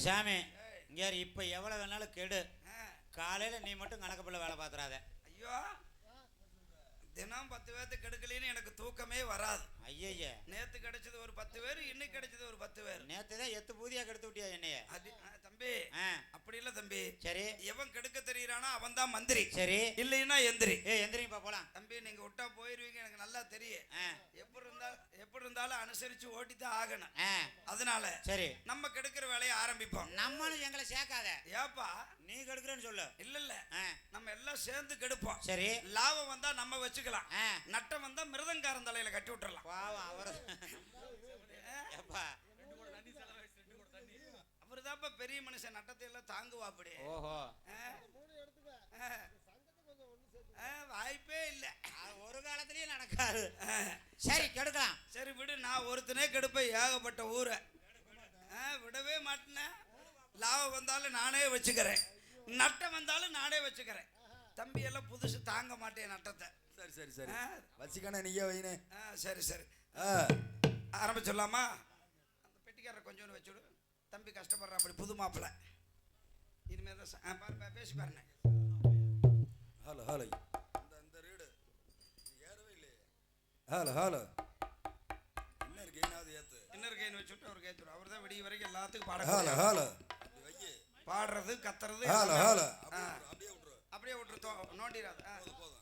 சாமி இங்கே இப்போ எவ்வளோ வேணாலும் கெடு. காலையில் நீ மட்டும் கணக்கு வேலை பார்த்துறாத ஐயோ. தினம் பத்து பேர்த்து கெடுக்கலின்னு எனக்கு தூக்கமே வராது. ஐயய்ய. நேத்து கிடைச்சது ஒரு பத்து பேர் இன்னைக்கு கிடைச்சது ஒரு பத்து பேர். நேத்து தான் எத்து பூதியா கெடுத்து விட்டியா என்னைய? அது தம்பி. அப்படி இல்ல தம்பி. சரி. எவன் கெடுக்க தெரியறானோ அவன் தான் மந்திரி. சரி. இல்லைன்னா எந்திரி. ஏ எந்திரிங்கப்பா போலாம். தம்பி நீங்க விட்டா போயிருவீங்க எனக்கு நல்லா தெரியும். எப்படி இருந்தா எப்படி இருந்தாலும் அனுசரிச்சு ஓட்டித்தான் ஆகணும். ஆ. அதனால சரி. நம்ம கெடுக்கிற வேலையை ஆரம்பிப்போம். நம்மளும் எங்களை சேர்க்காத. ஏப்பா? நீ கெடுக்கிறேன்னு சொல்லு. இல்ல இல்ல. நம்ம எல்லாம் சேர்ந்து கெடுப்போம். சரி. லாபம் வந்தா நம்ம வச்சுக்கலாம் நட்டம் வந்தா மிருதங்காரன் தலையில கட்டி விட்டுறலாம். பாவம் அவர். எப்பா அவருதான்ப்பா பெரிய மனுஷன் நட்டத்தை எல்லாம் தாங்குவா அப்படி ஓஹோ வாய்ப்பே இல்ல. ஒரு காலத்திலயும் நடக்காது. சரி கெடுக்கலாம். சரி விடு. நான் ஒருத்தனே கெடுப்பேன். ஏகப்பட்ட ஊரை. விடவே மாட்டேனேன் லாபம் வந்தாலும் நானே வச்சுக்கிறேன். நட்டம் வந்தாலும் நானே வச்சுக்கிறேன். தம்பி எல்லாம் புதுசு தாங்க மாட்டேன் நட்டத்தை. சரி சரி சரி. ஆ, வச்சுக்கானே நீயே வைனே ஆ, சரி சரி. ஆ ஆரம்பிச்சிடலாமா? அந்த பெட்டிக்காரரை கொஞ்சோண்டு வச்சுடு தம்பி கஷ்டப்படுற அப்படி புது மாப்பிள்ளை இனிமேல் தான் பாரு பேசி பாருண்ணே. Hello hello. இந்த இந்த ரீடு ஏறவே இல்லையே. Hello hello. என்ன இருக்கு என்னாவது ஏத்து? இன்னொரு கைன்னு வச்சுட்டு அவர் கேத்துரும் அவர் தான் விடிய வரைக்கும் எல்லாத்துக்கும் பாட ஹலோ ஹலோ. பாடுறது கத்துறது ஹலோ. ஹலோ. அப்படியே விட்டுரு அப்படியே விட்டுரு. தோ- நோண்டிராது ஆ. போதும்.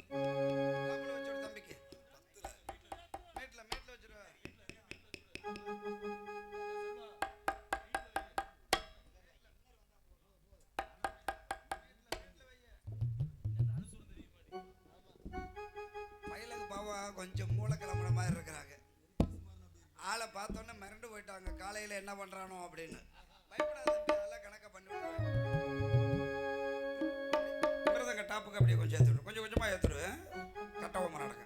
பாவா கொஞ்சம் மூளை கிளம்புன மாதிரி இருக்கிறாங்க ஆளை பார்த்தோன்னே மிரண்டு போயிட்டாங்க காலையில் என்ன பண்ணுறானோ அப்படின்னு மிருதங்க அப்படியே கொஞ்சம் ஏற்றுடு கொஞ்சம் கொஞ்சமாக ஏற்றுடு கட்டவமாக நடக்க.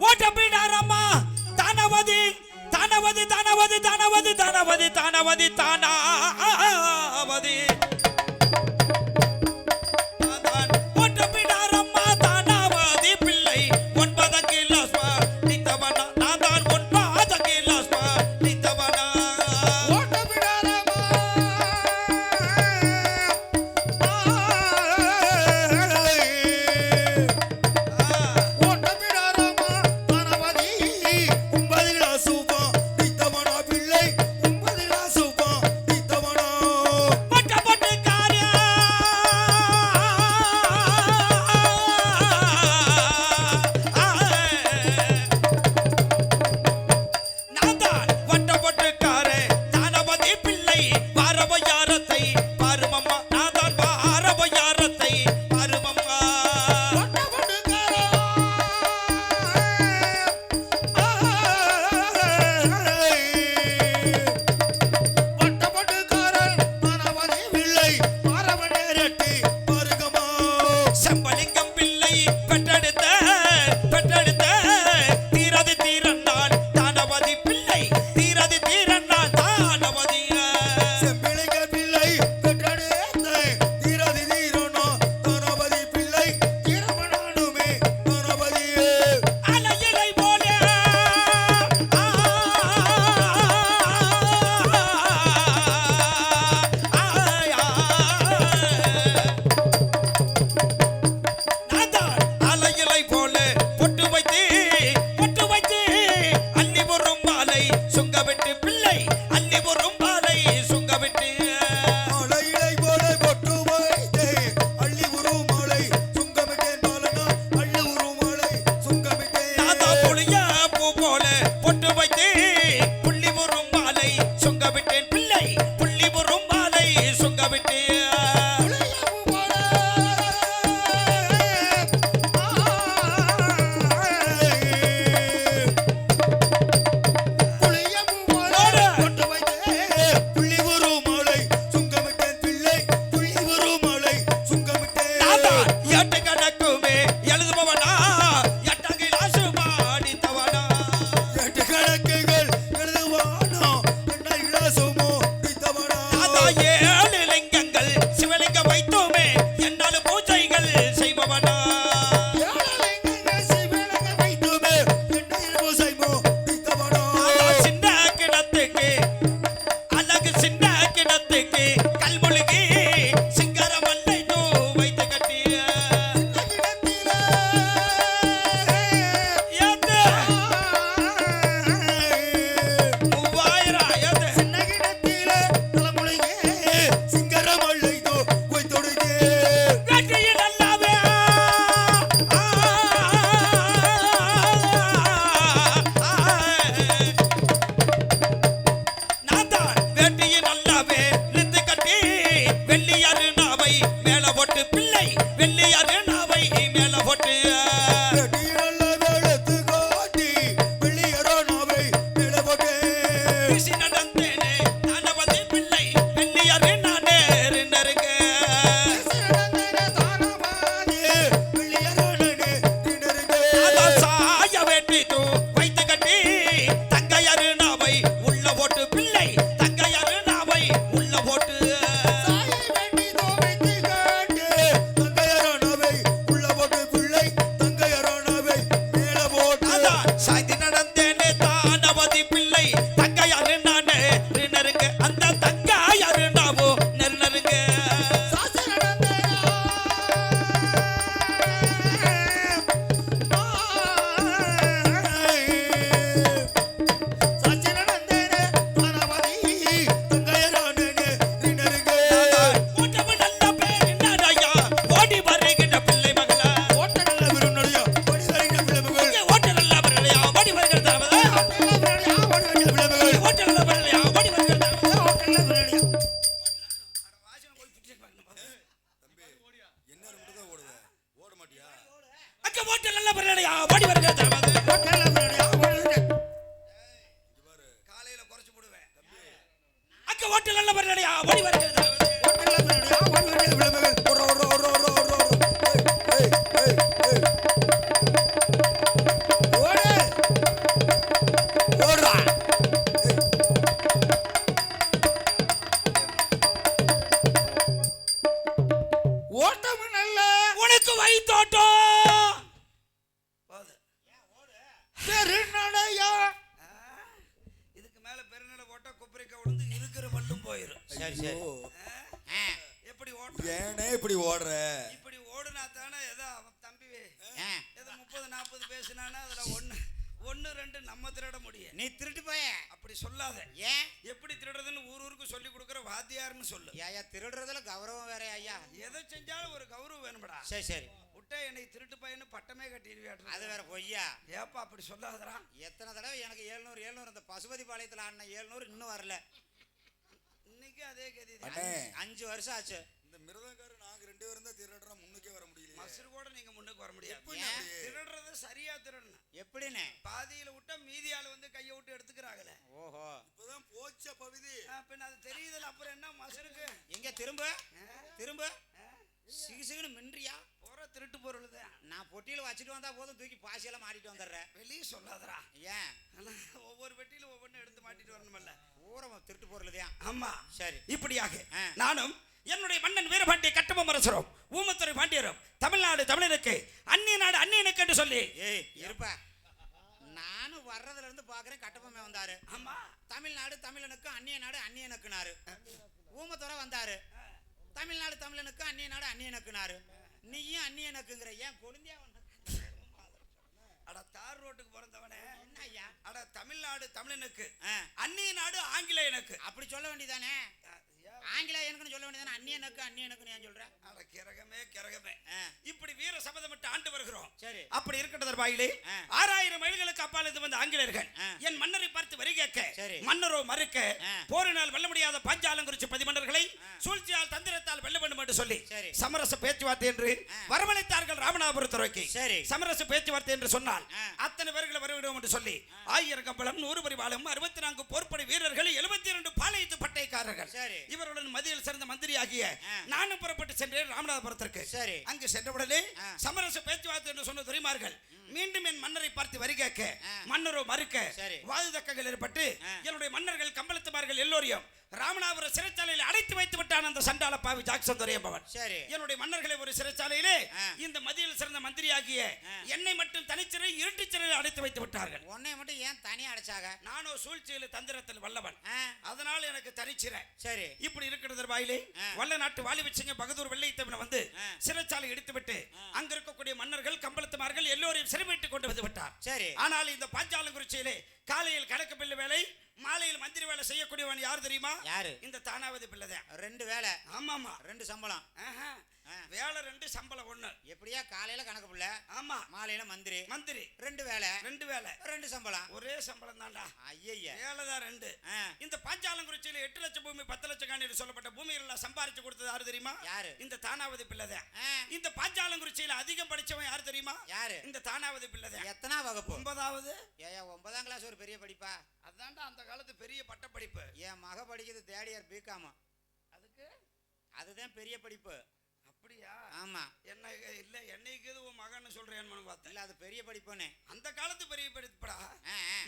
ஓட்டப்பிடாரம்மா தானவதி தானவதி தானவதி தானவதி தானவதி தானவதி. விழுந்து இருக்கிற பல்லும் போயிரும். சரி சரி. எப்படி ஓட்ட ஏனே இப்படி ஓடுற? இப்படி ஓடுனா தானே ஏதோ அவன் தம்பி. ஏதோ முப்பது நாற்பது பேசினானா அதுல ஒண்ணு ஒண்ணு ரெண்டு நம்ம திருட முடியும். நீ திருட்டு போய. அப்படி சொல்லாத. ஏன் எப்படி திருடுறதுன்னு ஊர் ஊருக்கு சொல்லி கொடுக்குற வாத்தியார்னு சொல்லு. ஐயா திருடுறதுல கௌரவம் வேற ஐயா? எதை செஞ்சாலும் ஒரு கௌரவம் வேணும்டா. சரி சரி. விட்டா என்னை திருட்டு பையனு பட்டமே கட்டிடுவியாட்டு அது வேற பொய்யா. ஏப்பா அப்படி சொல்லாதடா. எத்தனை தடவை எனக்கு ஏழ்நூறு ஏழ்நூறு இந்த பசுபதி பாளையத்தில் ஆடின ஏழ்நூறு இன்னும் வரல. இன்னைக்கு அதே கதி. அஞ்சு வருஷம் ஆச்சு. இந்த மிருதங்காரு நாங்க ரெண்டு பேரும் தான் திருடுறோம் முன்னுக்கே வர முடியல மசுறு கூட நீங்க முன்னுக்கு வர முடியாது? திருடுறது சரியா திருடணும். எப்படிண்ணே? பாதியில விட்டா மீதி ஆளு வந்து கையை விட்டு எடுத்துக்கிறாங்களே. ஓஹோ. இப்பதான் போச்ச பகுதி. பின்ன அது தெரியுதுல அப்புறம் என்ன மசுருக்கு? எங்க திரும்ப? திரும்ப? சிகு சிகுன்னு மின்றியா? திருட்டு பொருள் தான் நான் பொட்டியில வச்சுட்டு வந்தா போதும் தூக்கி பாசியெல்லாம் மாட்டிட்டு வந்துடுறேன். வெளியே சொல்லாதடா. ஏன்? ஒவ்வொரு வெட்டியில ஒவ்வொன்னு எடுத்து மாட்டிட்டு வரணுமல்ல. பூரா திருட்டு பொருளுதான் ஆமா. சரி. இப்படியாக. நானும் என்னுடைய மன்னன் வீரபாண்டிய கட்டபொம்ம அரசரும் ஊமத்துறை பாண்டியரும் தமிழ்நாடு தமிழனுக்கு அந்நிய நாடு அந்நியனுக்கு என்று சொல்லி. ஏய் இருப்பா. நானும் வர்றதுல இருந்து பாக்குறேன் கட்டபொம்மை வந்தாரு. ஆமா. தமிழ்நாடு தமிழனுக்கு அந்நிய நாடு அந்நியனுக்குனாரு. ஊமத்துறை வந்தாரு. தமிழ்நாடு தமிழனுக்கு அந்நிய நாடு அந்நியனுக்குனாரு. நீயும் அந்நியனுக்குங்கிற ஏன் கொழுந்தியா அட தார் ரோட்டுக்கு பிறந்தவனே. என்ன ஐயா அட தமிழ்நாடு தமிழனுக்கு. அந்நிய நாடு ஆங்கிலேயனுக்கு. அப்படி சொல்ல வேண்டியதானே ஆங்கிலேயனுக்குன்னு சொல்ல வேண்டியதானே அந்நியனுக்கு அந்நியனுக்குன்னு ஏன் சொல்ற அட கிரகமே கிரகமே இப்படி வீர சபதமிட்டு ஆண்டு வருகிறோம் சரி அப்படி இருக்கிற தர்பாயிலே ஆ. ஆறாயிரம் மைல்களுக்கு அப்பால் இது வந்த ஆங்கிலேயர்கள். என் மன்னரை பார்த்து வரி கேட்க சரி. மன்னரோ மறுக்க. போரினால் வெல்ல முடியாத பாஞ்சாலங்குறிச்சி பதிமன்னர்களை சூழ்ச்சியால் தந்திரத்தால் வெல்ல வேண்டும் என்று சொல்லி. சமரச பேச்சுவார்த்தை என்று. வரவழைத்தார்கள் ராமநாதபுரத்துறைக்கு சரி. சமரச பேச்சுவார்த்தை என்று சொன்னால். அத்தனை பேர்களை வரவிடும் என்று சொல்லி ஆயிரம் கம்பளம் நூறு பரிவாளம் அறுபத்தி நான்கு போர்ப்படை வீரர்கள் எழுபத்தி இரண்டு பாளையத்து பட்டைக்காரர்கள் சரி. இவருடன் மதியில் சிறந்த மந்திரியாகிய ஆ. நானும் புறப்பட்டு சென்றேன் ராமநாதபுரத்திற்கு சரி. அங்கு சென்றவுடனே. சமரச பேச்சுவார்த்தை என்று சொன்ன துறைமார்கள் மீண்டும் என் மன்னரை பார்த்து வரி கேட்க. மன்னரோ மறுக்க. வாது தக்கங்கள் ஏற்பட்டு. என்னுடைய மன்னர்கள் கம்பளத்துமார்கள் எல்லோரையும் ராமநாதபுர சிறைச்சாலையில் அடைத்து வைத்து விட்டான் அந்த சண்டால பாவி ஜாக்சன் துரை என்பவன் சரி என்னுடைய மன்னர்களை ஒரு சிறைச்சாலையிலே. இந்த மதியில் சிறந்த மந்திரியாகிய ஆ. என்னை மட்டும் தனிச்சிறை இருட்டு சிறையில் அடைத்து வைத்து விட்டார்கள் உன்னை மட்டும் ஏன் தனியா அடைச்சாக நானோ சூழ்ச்சியில் தந்திரத்தில் வல்லவன் அதனால் எனக்கு தனிச்சிறை. சரி. இப்படி இருக்கிறது வாயிலே. வல்ல நாட்டு வாலிபச்சிங்க பகதூர் வெள்ளைத்தவனை வந்து. சிறைச்சாலை எடுத்துவிட்டு அங்க இருக்கக்கூடிய மன்னர்கள் கம்பளத்துமார்கள் எல்லோரையும் சிறைமிட்டு கொண்டு வந்து விட்டார். சரி. ஆனால் இந்த பாஞ்சாலங்குறிச்சியிலே காலையில் கணக்கு பில்லு வேலை மாலையில் மந்திரி வேலை செய்யக்கூடியவன் யார் தெரியுமா? யாரு? இந்த தானாவதி பிள்ளைதான் ரெண்டு வேலை. ஆமாமா ரெண்டு சம்பளம். வேலை ரெண்டு சம்பளம் ஒண்ணு. எப்படியா காலையில கணக்கு புள்ள? ஆமா. மாலையில மந்திரி. மந்திரி. ரெண்டு வேலை. ரெண்டு வேலை. ரெண்டு சம்பளம். ஒரே சம்பளம் தான்டா. ஐயய்ய. வேலை தான் ரெண்டு. இந்த பாஞ்சாலங்குறிச்சியில எட்டு லட்சம் பூமி பத்து லட்சம் காணி என்று சொல்லப்பட்ட பூமிகள் சம்பாரிச்சு கொடுத்தது யாரு தெரியுமா? யாரு? இந்த தானாவதி பிள்ளைதான் இந்த பாஞ்சாலங்குறிச்சியில அதிகம் படிச்சவன் யார் தெரியுமா? யாரு? இந்த தானாவதி பிள்ளைதான் எத்தனா வகுப்பு? ஒன்பதாவது. ஏயா ஒன்பதாம் கிளாஸ் ஒரு பெரிய படிப்பா? அதான்டா அந்த காலத்து பெரிய பட்டப்படிப்பு. என் மக படிக்கிறது தேர்ட் இயர் பிகாம் அதுக்கு? அதுதான் பெரிய படிப்பு. அப்படியா ஆமா என்ன இல்ல என்னைக்கு இது உன் மகன்னு சொல்றேன்னு பார்த்தேன். இல்ல அது பெரிய படிப்புன்னு. அந்த காலத்து பெரிய படிப்புடா.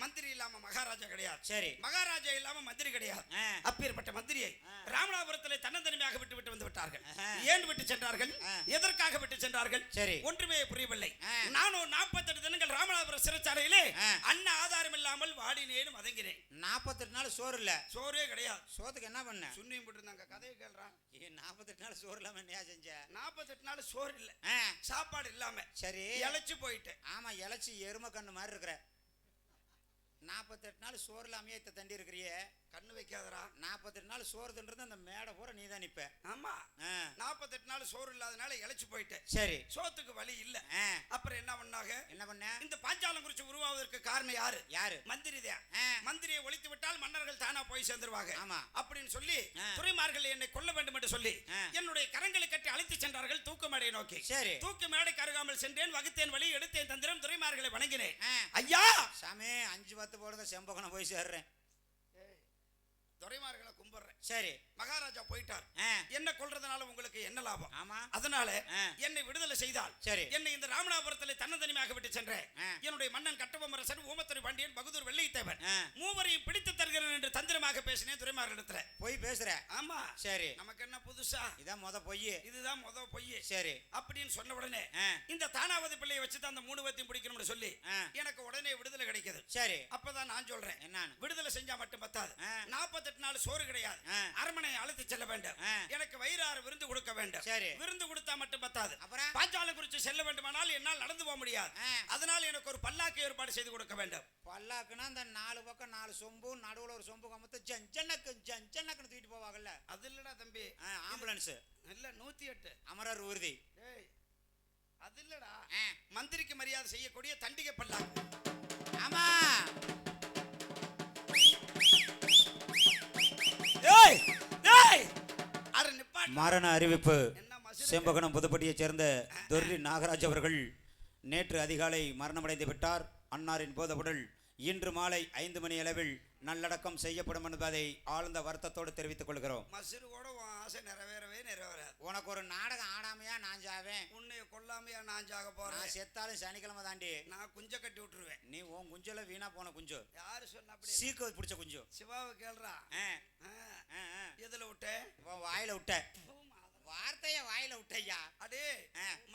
மந்திரி இல்லாம மகாராஜா கிடையாது. சரி. மகாராஜா இல்லாம மந்திரி கிடையாது. அப்பேற்பட்ட மந்திரியை ராமநாதபுரத்திலே தன்னந்தனிமையாக விட்டு விட்டு வந்து விட்டார்கள். ஏன் விட்டு சென்றார்கள். எதற்காக விட்டு சென்றார்கள்? சரி. ஒன்றுமே புரியவில்லை. நானும் நாற்பத்தெட்டு தினங்கள் ராமநாதபுரம் சிறைச்சாலையிலே. அன்ன ஆதாரம் இல்லாமல் வாடினேன் வதங்கினேன். நாற்பத்தெட்டு நாள் சோறு இல்ல. சோறே கிடையாது. சோத்துக்கு என்ன பண்ண? சுண்ணியும் போட்டுருந்தாங்க கதையை கேள்றான். நாற்பத்தெட்டு நாள் சோறு இல்லாம என்னையா செஞ்ச? நாற்பத்தெட்டு நாள் சோறு இல்ல. ஆ, சாப்பாடு இல்லாம சரி. இழைச்சு போயிட்டேன். ஆமா இழைச்சி எருமை கண்ணு மாதிரி இருக்கிற. நாற்பத்தெட்டு நாள் சோறு இல்லாமையே தண்டி இருக்கிறியே. கண்ணு வைக்காதடா. நாற்பத்தெட்டு நாள் சோறு தின்றது அந்த மேடை பூரா நீ தான் நிப்ப. ஆமா. நாற்பத்தெட்டு நாள் சோறு இல்லாதனால இழைச்சு போயிட்டேன் சரி. சோத்துக்கு வழி இல்ல. அப்புறம் என்ன பண்ணாங்க? என்ன பண்ண? இந்த பாஞ்சாலம் குறிச்சி உருவாவதற்கு காரணம் யாரு? யாரு? மந்திரி தான். மந்திரியை ஒழித்து விட்டால் மன்னர்கள் தானா போய் சேர்ந்துருவாங்க. ஆமா. அப்படின்னு சொல்லி. துறைமார்கள் என்னை கொல்ல வேண்டும் என்று சொல்லி. என்னுடைய கரங்களை கட்டி அழைத்து சென்றார்கள் தூக்கு மேடை நோக்கி. சரி. தூக்கு மேடை கருகாமல் சென்றேன். வகுத்தேன் வழி எடுத்தேன் தந்திரம். துறைமார்களை வணங்கினேன். ஐயா! சாமி அஞ்சு பத்து போடுங்க செம்பகனம் போய் சேர்றேன். துறைமார்களை கும்பிடுறேன். சரி. மகாராஜா போயிட்டார். என்ன கொல்றதுனால உங்களுக்கு என்ன லாபம்? ஆமா. அதனால. என்னை விடுதலை செய்தால் சரி. என்னை இந்த ராமநாதபுரத்தில் தன்னந்தனிமையாக விட்டு சென்றேன். என்னுடைய மன்னன் கட்டபொம்மரசன் ஊமத்துறை பாண்டியன் பகுதூர் வெள்ளைத்தேவன். மூவரையும் பிடித்து தருகிறேன் என்று தந்திரமாக பேசினேன் துறைமார்களிடத்துல போய் பேசுற. ஆமா. சரி. நமக்கு என்ன புதுசா? இதான் முத பொய் இதுதான் முத பொய் சரி. அப்படின்னு சொன்ன உடனே இந்த தானாவது பிள்ளையை வச்சு தான் அந்த மூணு பேத்தையும் பிடிக்கணும்னு சொல்லி. எனக்கு உடனே விடுதலை கிடைக்குது. சரி. அப்பதான் நான் சொல்றேன். என்னன்னு? விடுதலை செஞ்சா மட்டும் பத்தாது. நாற்பத்தெட்டு நாள் சோறு கிடையாது ஆ. அரண்மனை அழைத்து செல்ல வேண்டும். எனக்கு வயிறாறு விருந்து கொடுக்க வேண்டும். சரி. விருந்து கொடுத்தா மட்டும் பத்தாது. அப்புறம்? பாஞ்சாலம் குறித்து செல்ல வேண்டுமானால் என்னால் நடந்து போக முடியாது. அதனால் எனக்கு ஒரு பல்லாக்கு ஏற்பாடு செய்து கொடுக்க வேண்டும். பல்லாக்குன்னா அந்த நாலு பக்கம் நாலு சொம்பு நடுவுல ஒரு சொம்பு கமத்து ஜஞ்சனக்கு ஜஞ்சனக்குன்னு தூக்கிட்டு போவாங்கல்ல? அது இல்லடா தம்பி. ஆம்புலன்ஸ். இல்ல நூத்தி எட்டு. அமரர் ஊர்தி. அது இல்லடா. மந்திரிக்கு மரியாதை செய்யக்கூடிய தண்டிகை பல்லாக்கு. மரண அறிவிப்பு. செம்பகனம் புதுப்பட்டியைச் சேர்ந்த தொர்ரி நாகராஜ் அவர்கள் நேற்று அதிகாலை மரணமடைந்து விட்டார். அன்னாரின் போதவுடல் இன்று மாலை ஐந்து மணி அளவில் நல்லடக்கம் செய்யப்படும் என்பதை ஆழ்ந்த வருத்தத்தோடு தெரிவித்துக் கொள்கிறோம். ஆசை நிறைவேறவே நிறைவேறாது. உனக்கு ஒரு நாடகம் ஆடாமையா நான் ஜாவேன் உன்னைய கொல்லாமையா நான் நான் போறேன் செத்தாலும் சனிக்கிழமை தாண்டி நான் குஞ்ச கட்டி விட்டுருவேன். நீ உன் குஞ்சுல வீணா போன குஞ்சு. யாரு சொன்ன சீக்கு பிடிச்ச குஞ்சு. சிவாவை கேள்றா. எதுல விட்ட? வாயில விட்ட. வார்த்தைய வாயில விட்டையா அடே.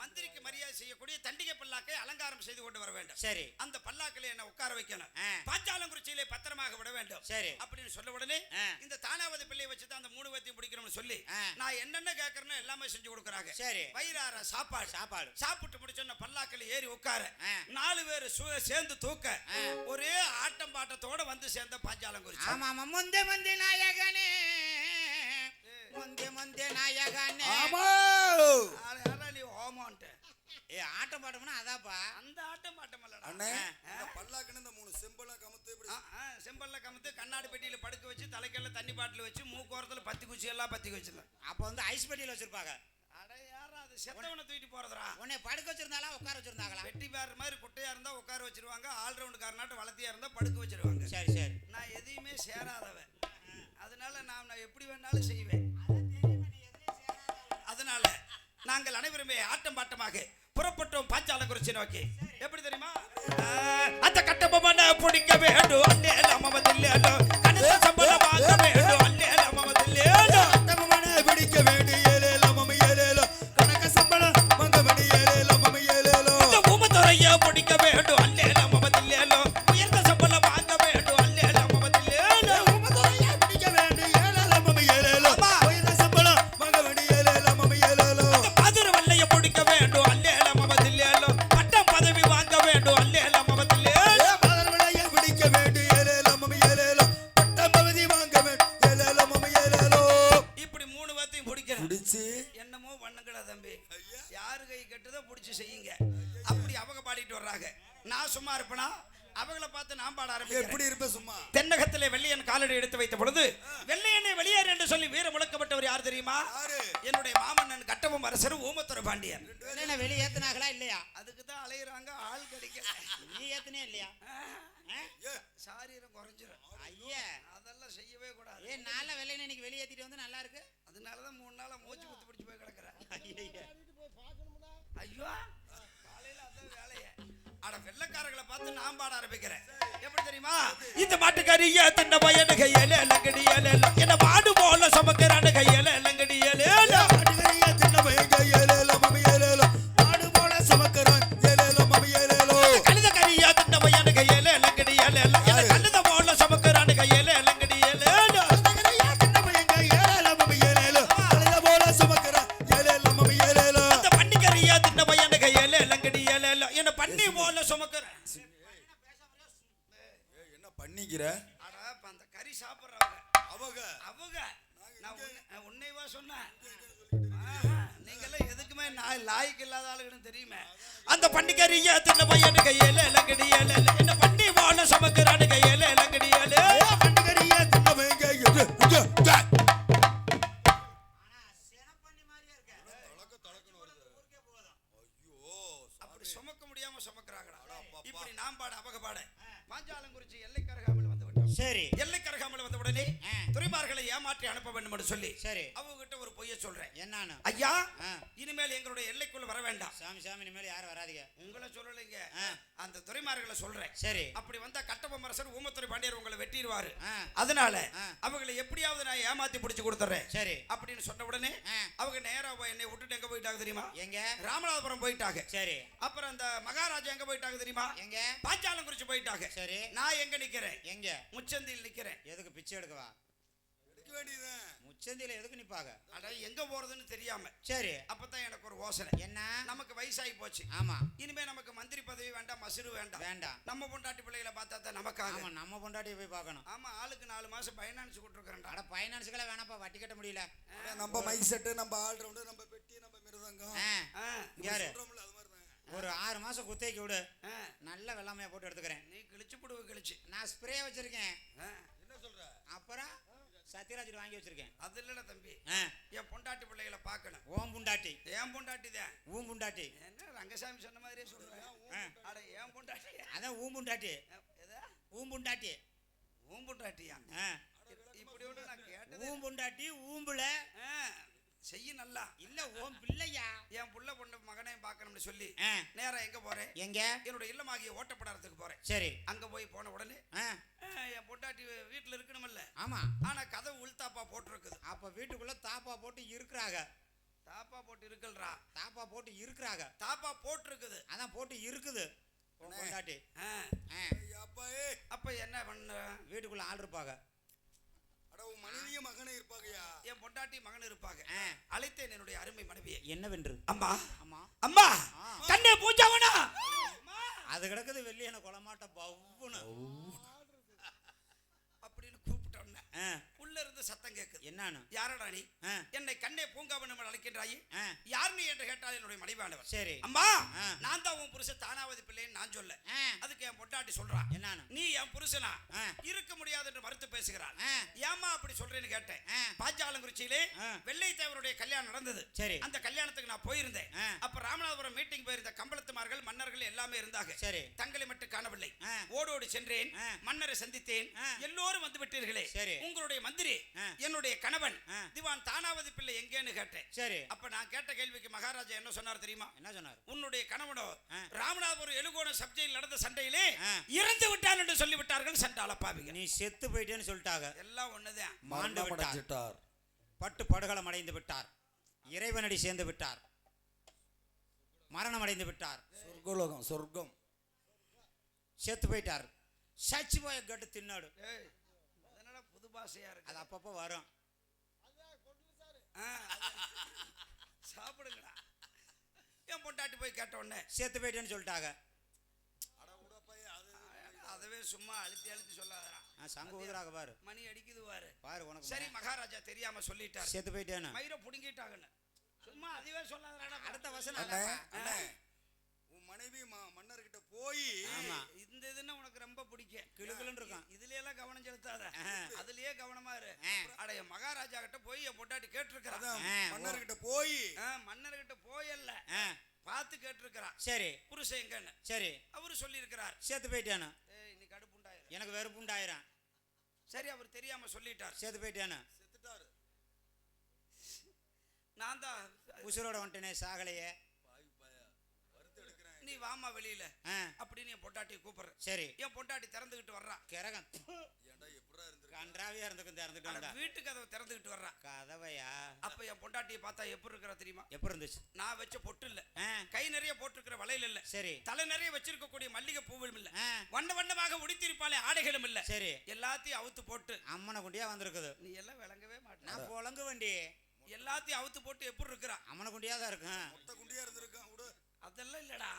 மந்திரிக்கு மரியாதை செய்யக்கூடிய தண்டிகை பல்லாக்கை அலங்காரம் செய்து கொண்டு வர வேண்டும் சரி அந்த பல்லாக்கில் என்ன உட்கார வைக்கணும். பாஞ்சாலங்குறிச்சியிலே பத்திரமாக விட வேண்டும் சரி அப்படின்னு சொன்ன உடனே. இந்த தானாவதி பிள்ளையை வச்சு தான் அந்த மூணு பேத்தையும் பிடிக்கணும்னு சொல்லி. நான் என்னென்ன கேட்கறேன்னு எல்லாமே செஞ்சு கொடுக்குறாங்க சரி. வயிறார சாப்பாடு சாப்பாடு சாப்பிட்டு முடிச்சோன்ன பல்லாக்கில் ஏறி உட்கார. நாலு பேர் சேர்ந்து தூக்க. ஒரே ஆட்டம் பாட்டத்தோட வந்து சேர்ந்த பாஞ்சாலங்குறிச்சி ஆமா முந்தே முந்தே நாயகனே முந்தே முந்தே நாயகனே ஆமா ஆளா நீ ஹோமான்ட்டு ஏ ஆட்டம் பாட்டம்னா அதாப்பா அந்த ஆட்டம் பாட்டம் இல்லடா அண்ணே. இந்த பல்லாக்குன்னு இந்த மூணு செம்பெல்லாம் கமுத்து இப்படி ஆ, ஆ, செம்பல்ல கமுத்து கண்ணாடி பெட்டியில படுக்க வச்சு தலைக்கல்ல தண்ணி பாட்டில் வச்சு மூக்கோரத்துல பத்தி குச்சி எல்லாம் பத்தி வச்சிருந்தேன் அப்ப வந்து ஐஸ் பெட்டியில வச்சிருப்பாங்க அட யாரா அது செத்தவனை தூக்கிட்டு போறதுடா உன்னை படுக்க வச்சிருந்தாளா உட்கார வச்சிருந்தாங்களா வெட்டி பேர் மாதிரி குட்டையா இருந்தா உட்கார வச்சிருவாங்க ஆல்ரவுண்ட் காரனாட்ட வளர்த்தியா இருந்தா படுக்க வச்சிருவாங்க சரி சரி நான் எதையுமே சேராதவன் அதனால நான் நான் எப்படி வேணாலும் செய்வேன். அதனால நாங்கள் அனைவருமே ஆட்டம் பாட்டமாக புறப்பட்டோம் பாஞ்சாலங்குறிச்சி நோக்கி. எப்படி தெரியுமா? அந்த கட்டபொம்மனை பிடிக்க வேண்டும். அல்லேல மமதில்லேலோ கணித வெள்ளக்காரர்களை பார்த்து நான் பாட ஆரம்பிக்கிறேன். எப்படி தெரியுமா? இந்த மாட்டுக்காரிய தன்னை பையனு கையில என்ன மாடு போல சமக்கிறான கையில சரி. அப்படி வந்தா கட்டபொம்மரசர் ஊமத்துறை பாண்டியர் உங்களை வெட்டிடுவாரு. அதனால ஆ. அவங்களை எப்படியாவது நான் ஏமாத்தி பிடிச்சு கொடுத்துறேன். சரி. அப்படின்னு சொன்ன உடனே. அவங்க நேரா போய் என்னை விட்டுட்டு எங்க போயிட்டாங்க தெரியுமா? எங்க? ராமநாதபுரம் போயிட்டாங்க. சரி. அப்புறம் அந்த மகாராஜா எங்க போயிட்டாங்க தெரியுமா? எங்க? பாஞ்சாலங்குறிச்சி போயிட்டாங்க. சரி. நான் எங்க நிக்கிறேன்? எங்க? முச்சந்தியில் நிக்கிறேன். எதுக்கு பிச்சை எடுக்கவா எடுக்க வேண்டியதுதான். முச்சந்தில எதுக்கு நிப்பாங்க? அட எங்க போறதுன்னு தெரியாம. சரி. அப்பதான் எனக்கு ஒரு யோசனை. என்ன? நமக்கு வயசாகி போச்சு. ஆமா. இனிமே நமக்கு மந்திரி பதவி வேண்டாம் மசுரு வேண்டாம். வேண்டாம். நம்ம பொண்டாட்டி பிள்ளைகளை பார்த்தா தான் நமக்காக. ஆமா நம்ம பொண்டாட்டியை போய் பார்க்கணும். ஆமா ஆளுக்கு நாலு மாசம் பைனான்ஸ் கொடுத்துருக்கேன்டா அட ஃபைனான்ஸுக்கெல்லாம் வேணாப்பா வட்டி கட்ட முடியல. நம்ம மைக் செட்டு நம்ம ஆல்ரவுண்டு நம்ம பெட்டி நம்ம மிருதங்கம். ஆ, ஆ, யாரு? அது மாதிரி தான் ஒரு ஆறு மாசம் குத்தகைக்கு விடு. ஆ, நல்ல வெள்ளாமையா போட்டு எடுத்துக்கிறேன். நீ கிழிச்சு புடுவு கிழிச்சு. நான் ஸ்ப்ரே வச்சிருக்கேன். ஆ, என்ன சொல்ற? அப்புறம்? சத்யராஜ் வாங்கி வச்சிருக்கேன். அது இல்லடா தம்பி. என் பொண்டாட்டி பிள்ளைகளை பார்க்கணும். ஓம் புண்டாட்டி. என் பொண்டாட்டி தான்? ஊம் புண்டாட்டி. என்ன ரங்கசாமி சொன்ன மாதிரியே சொல்றேன் அட என் பொண்டாட்டி? அதான் ஊம் புண்டாட்டி. ஊம் புண்டாட்டி. உன் பொண்டாட்டியா? இப்படி ஒன்று நான் கேட்டது ஊம் புண்டாட்டி ஊம்புல. செய்ய நல்லா. இல்ல ஓம் பிள்ளையா? என் புள்ள பொண்ணு மகனையும் பார்க்கணும்னு சொல்லி நேரா எங்க போறேன் எங்க? என்னோட இல்லமாகிய ஓட்டப்படாரத்துக்கு போறேன் சரி. அங்க போய் போன உடனே என் பொண்டாட்டி வீட்டுல இருக்கணும்ல ஆமா. ஆனா கதவு உள்தாப்பா போட்டிருக்குது. அப்ப வீட்டுக்குள்ள தாப்பா போட்டு இருக்கிறாங்க. தாப்பா போட்டு இருக்கல்றா. தாப்பா போட்டு இருக்கிறாங்க. தாப்பா போட்டிருக்குது. அதான் போட்டு இருக்குது. பொண்டாட்டி. அப்ப என்ன பண்ண வீட்டுக்குள்ள ஆள் இருப்பாங்க. மனைவியும் மகனே இருப்பாங்கயா என் பொண்டாட்டி மகன் இருப்பாங்க. அழைத்தேன் என்னுடைய அருமை மனைவியை. என்னவென்று? அம்மா. அம்மா. ஆ. கண்ணே பூஜாவனா அது கிடக்குது வெள்ளியான குளமாட்ட பவ்வுன்னு. அப்படின்னு கூப்பிட்டோன்னே. உள்ள இருந்து சத்தம் கேக்குது. என்னான்னு யாரடா நீ? என்னை கண்ணே பூங்காவன் அழைக்கின்றாயே? யார் நீ என்று கேட்டால் என்னுடைய மனைவானவர் சரி. அம்மா. நான் தான் உன் புருஷன் தானாவதி பிள்ளைன்னு நான் சொல்ல. அதுக்கு என் பொண்டாட்டி சொல்றான் என்னான்னு நீ என் புருஷனா. இருக்க முடியாது என்று மறுத்து பேசுகிறாள். ஏமா அப்படி சொல்றேன்னு கேட்டேன். பாஞ்சாலங்குறிச்சியிலே. வெள்ளை தேவருடைய கல்யாணம் நடந்தது. சரி. அந்த கல்யாணத்துக்கு நான் போயிருந்தேன். அப்ப ராமநாதபுரம் மீட்டிங் போயிருந்த கம்பளத்துமார்கள் மன்னர்கள் எல்லாமே இருந்தாங்க. சரி. தங்களை மட்டும் காணவில்லை. ஓடோடி சென்றேன். மன்னரை சந்தித்தேன். எல்லோரும் வந்து விட்டீர்களே. சரி. உங்களுடைய மந்திரி ஆ. என்னுடைய கணவன். திவான் தானாவதி பிள்ளை எங்கேன்னு கேட்டேன். சரி. அப்ப நான் கேட்ட கேள்விக்கு மகாராஜா என்ன சொன்னார் தெரியுமா? என்ன சொன்னார்? உன்னுடைய கணவனோ. ராமநாதபுரம் எழுகோண சப்ஜையில் நடந்த சண்டையிலே. இறந்து விட்டான் என்று சொல்லிவிட்டார்கள் சண்டால பாவிங்க நீ செத்து போயிட்டேன்னு சொல்லிட்டாங்க எல்லாம் ஒண்ணுதான். மாண்டு விட்டார். பட்டு படுகளம் அடைந்து விட்டார். இறைவனடி சேர்ந்து விட்டார். மரணம் அடைந்து விட்டார். சொர்க்கலோகம் சொர்க்கம். செத்து போயிட்டார். சச்சி போய கட்டு தின்னாடு. பாஷையா இருக்கு. அது அப்பப்போ வரும். சாப்பிடுங்கடா. என் பொண்டாட்டி போய் கேட்ட உடனே செத்து போயிட்டேன்னு சொல்லிட்டாங்க. அதவே சும்மா அழுத்தி அழுத்தி சொல்லாதடா. ஆ, சங்கு ஊதுறாங்க பாரு மணி அடிக்குது பாரு. பாரு உனக்கு சரி மகாராஜா தெரியாம சொல்லிட்டார். செத்து போயிட்டேன்னு. மயிரை புடுங்கிட்டாங்கன்னு. சும்மா அதுவே சொல்லாதடா. அடுத்த வசனம் உன் மனைவி மன்னர்கிட்ட போய். இந்த இதுன்னா உனக்கு ரொம்ப பிடிக்கும். கிளுகிளுன்னு இருக்கும். இதுல எல்லாம் கவனம் செலுத்தாத. அதுலயே கவனமா இரு. ஆ. அட என் மகாராஜா கிட்ட போய் என் பொண்டாட்டி கேட்டிருக்கிறா. அதான் ஆ, மன்னர்கிட்ட போய். மன்னர்கிட்ட போயல்ல. ஆ, பார்த்து கேட்டிருக்கிறா. சரி. புருஷன் எங்கன்னு சரி. அவரு சொல்லி இருக்கிறார் செத்து போயிட்டேன்னு ஏய் இன்னைக்கு அடுப்புண்டாயிரு எனக்கு வெறுப்பு உண்டாயிரம். சரி அவர் தெரியாம சொல்லிட்டார். செத்து போயிட்டேன்னு செத்துட்டாரு. நான் தான் உசுரோட வந்துட்டேனே சாகலையே பாய் பாயா வறுத்து எடுக்கிறேன் நீ வாமா வெளியில. அப்படின்னு என் பொண்டாட்டியை கூப்பிடுறேன். சரி. என் பொண்டாட்டி திறந்துகிட்டு வர்றா. கிரகம் ஏன்டா எப்படா இருந்திருக்க? கன்றாவியா இருந்துக்கும் திறந்துட்டு வீட்டு கதவை திறந்துகிட்டு வர்றா. கதவையா? அப்ப என் பொண்டாட்டியை பார்த்தா எப்படி இருக்கிறா தெரியுமா? எப்ப இருந்துச்சு? நான் வச்ச பொட்டு இல்ல. கை நிறைய போட்டிருக்கிற வளையல் இல்ல. சரி. தலை நிறைய வச்சிருக்கக்கூடிய மல்லிகை பூவும் இல்ல. வண்ண வண்ணமாக உடுத்திருப்பாலே ஆடைகளும் இல்ல. சரி. எல்லாத்தையும் அவுத்து போட்டு. அம்மனை குண்டியா வந்திருக்குது. நீ எல்லாம் விளங்கவே மாட்டேன் நான் புழங்கு வண்டி எல்லாத்தையும் அவுத்து போட்டு எப்படி இருக்கிறா? அம்மனை குண்டியா தான் இருக்கும். மொத்த குண்டியா இருந்திருக்கான் விடு. அதெல்லாம் இல்லடா.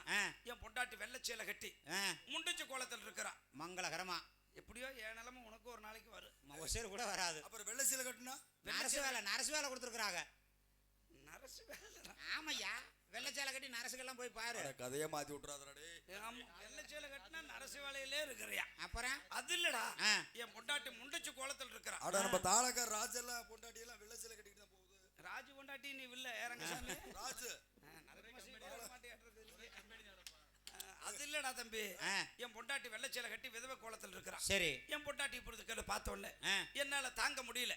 என் பொண்டாட்டி வெள்ளச்சேலை கட்டி ஆ. முண்டிச்ச கோலத்தில் இருக்கிறா. மங்களகரமா. எப்படியோ என் நிலைமை உனக்கு ஒரு நாளைக்கு வரும். ஒசேர் கூட வராது. அப்புறம் வெள்ளை சீலை கட்டினா நரசு வேலை நரசு வேலை கொடுத்துருக்குறாங்க. நரசு வேலை ஆமையா வெள்ளச்சாலை கட்டி நரசுக்கெல்லாம் போய் பாரு. அட, கதையை மாத்தி ஆமா வெள்ளச்சேலை கட்டினா நரசு வேலையிலே இருக்கிறியா. அப்புறம்? அது இல்லடா. என் பொண்டாட்டி முண்டச்சு கோலத்தில் இருக்கிறா. அட நம்ம தாளக்கார ராஜெல்லாம் பொண்டாட்டி எல்லாம் வெள்ளச்சில கட்டிட்டு தான் போகுது. ராஜு பொண்டாட்டி நீ வில்ல ஏறங்க சாமி ராஜு ஆ, நரசிம்ம சிவன் வர மாட்டேங்கிறது இல்லையே. ஆ, அது இல்லடா தம்பி. என் பொண்டாட்டி வெள்ளச்சேலை கட்டி விதவை கோலத்தில் இருக்கிறா. சரி. என் பொண்டாட்டி இப்பொழுது கேள்வி பார்த்த உடனே ஆ. என்னால தாங்க முடியல.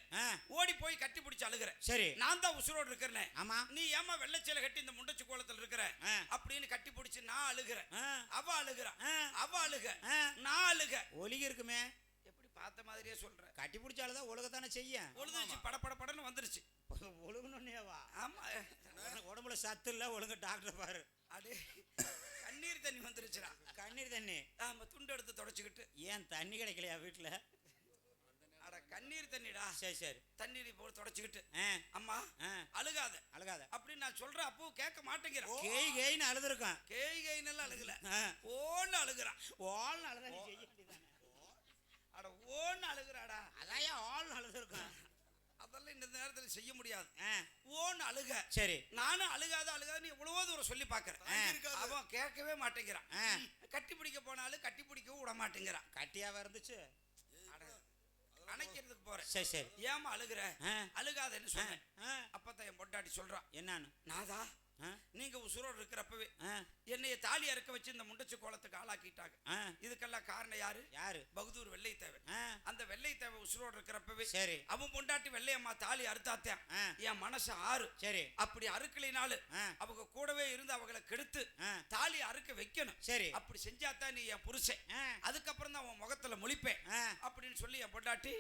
ஓடி போய் கட்டி பிடிச்சு அழுகிறேன். சரி. நான் தான் உசுரோடு இருக்கிறேன். ஆமா. நீ ஏமா வெள்ளச்சேலை கட்டி இந்த முண்டச்சு கோலத்தில் இருக்கிற. அப்படின்னு கட்டி பிடிச்சு நான் அழுகிறேன். அவ அழுகிறா. ஆ. அவ அழுக. நான் அழுக. ஒலிக இருக்குமே. எப்படி பார்த்த மாதிரியே சொல்ற. கட்டி பிடிச்சாலதான் ஒழுகத்தானே செய்யும் பொழுதுச்சு பட பட படன்னு வந்துருச்சு ஒழுகுனேவா ஆமா. உடம்புல சத்து இல்ல ஒழுங்கா டாக்டர் பாரு. அடே. கண்ணீர் தண்ணி வந்துருச்சுடா. கண்ணீர் தண்ணி? ஆமா துண்டு எடுத்து தொடச்சுக்கிட்டு. ஏன் தண்ணி கிடைக்கலையா வீட்டுல அட கண்ணீர் தண்ணிடா. சரி சரி. தண்ணீர் போட்டு தொடச்சுக்கிட்டு. அம்மா அழுகாத. அழுகாத. அப்படின்னு நான் சொல்றேன் அப்போ கேட்க மாட்டேங்கிறான் கேய் கேயின்னு அழுதுருக்கான் கேய் கைன்னு அழுகல. ஆ. ஓன்னு அழுகுறான் ஆள் அழுதா நீ செய்ய வேண்டியதானே அட ஓன்னு அழுகுறாடா. அதான் ஆள் அழுதுருக்கான் அதெல்லாம் இந்த நேரத்துல செய்ய முடியாது. ஓன்னு அழுக. சரி. நானும் அழுகாத அழுகாத எவ்வளவோ தூரம் சொல்லி தாங்கியிருக்காது. அவன் கேட்கவே மாட்டேங்கிறான். கட்டி பிடிக்க போனாலும் கட்டி பிடிக்கவும் விட மாட்டேங்கிறான். கட்டியாவா இருந்துச்சு? அணைக்கிறதுக்கு போறேன். சரி சரி. ஏமா அழுகுற. அழுகாதன்னு சொன்னேன். ஆ, அப்பதான் என் பொண்டாட்டி சொல்றான் என்னான்னு? நாதா நீங்க உசுரோடு இருக்கிறப்பவே என்னைய தாலி அறுக்க வச்சு இந்த முண்டச்சு கோலத்துக்கு ஆளாக்கிட்டாங்க. இதுக்கெல்லாம் காரணம் யாரு? யாரு? பகதூர் வெள்ளைத்தேவன். ஆ, அந்த வெள்ளைத்தேவன் உசுரோடு இருக்கிறப்பவே சரி. அவன் பொண்டாட்டி வெள்ளையம்மா தாலி அறுத்தாத்தேன். என் மனசு ஆறு. சரி. அப்படி அறுக்கலைனாலும் ஆ. அவங்க கூடவே இருந்து அவங்கள கெடுத்து. தாலி அறுக்க வைக்கணும். சரி. அப்படி செஞ்சாதான் நீ என் புருஷன். அதுக்கப்புறம் தான் உன் முகத்துல முழிப்பேன். அப்படின்னு சொல்லி என் பொண்டாட்டி.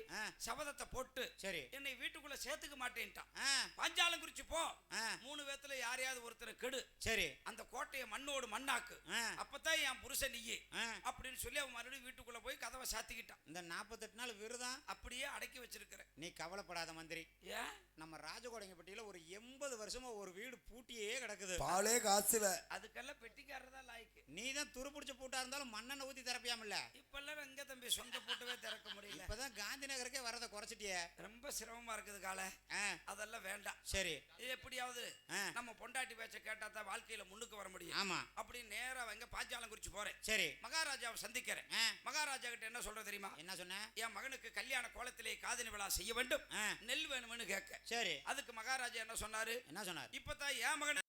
சபதத்தை போட்டு சரி. என்னை வீட்டுக்குள்ள சேர்த்துக்க மாட்டேன்ட்டான். பாஞ்சாலம் குறிச்சு போ. மூணு பேத்துல யாரையாவது ஒருத்தரை கெடு. சரி. அந்த கோட்டையை மண்ணோடு மண்ணாக்கு. அப்பதான் என் புருஷன் நீயே ஆ. அப்படின்னு சொல்லி அவன் மறுபடியும் வீட்டுக்குள்ள போய் கதவை சாத்திக்கிட்டான். இந்த நாற்பத்தெட்டு நாள் விரதம். அப்படியே அடக்கி வச்சிருக்கிறேன். நீ கவலைப்படாத மந்திரி. ஏன்? நம்ம ராஜகோடைங்கப்பட்டியில ஒரு எண்பது வருஷமா ஒரு வீடு பூட்டியே கிடக்குது. பாலே காசுல. அதுக்கெல்லாம் பெட்டிக்காரர் தான் லாய்க்கு. நீ தான் துருப்பிடிச்ச பூட்டா இருந்தாலும் மண்ணெண்ணெய் ஊத்தி திறப்பியாமல்ல? இப்பெல்லாம் எங்க தம்பி சொந்த போட்டவே திறக்க முடியல. இப்பதான் காந்தி நகருக்கே வரத குறைச்சிட்டியே. ரொம்ப சிரமமா இருக்குது கால அதெல்லாம் வேண்டாம். சரி. எப்படியாவது. நம்ம பொண்டாட்டி பேச்ச கேட்டா தான் வாழ்க்கையில முன்னுக்கு வர முடியும். ஆமா. அப்படி நேரா வைங்க பாஞ்சாலம் குறிச்சு போறேன். சரி. மகாராஜாவை சந்திக்கிறேன். மகாராஜா கிட்ட என்ன சொல்ற தெரியுமா? என்ன சொன்ன? என் மகனுக்கு கல்யாண கோலத்திலே காதணி விழா செய்ய வேண்டும். நெல் வேணும்னு கேட்க. சரி. அதுக்கு மகாராஜா என்ன சொன்னாரு? என்ன சொன்னார்? இப்பதான் என் மகன்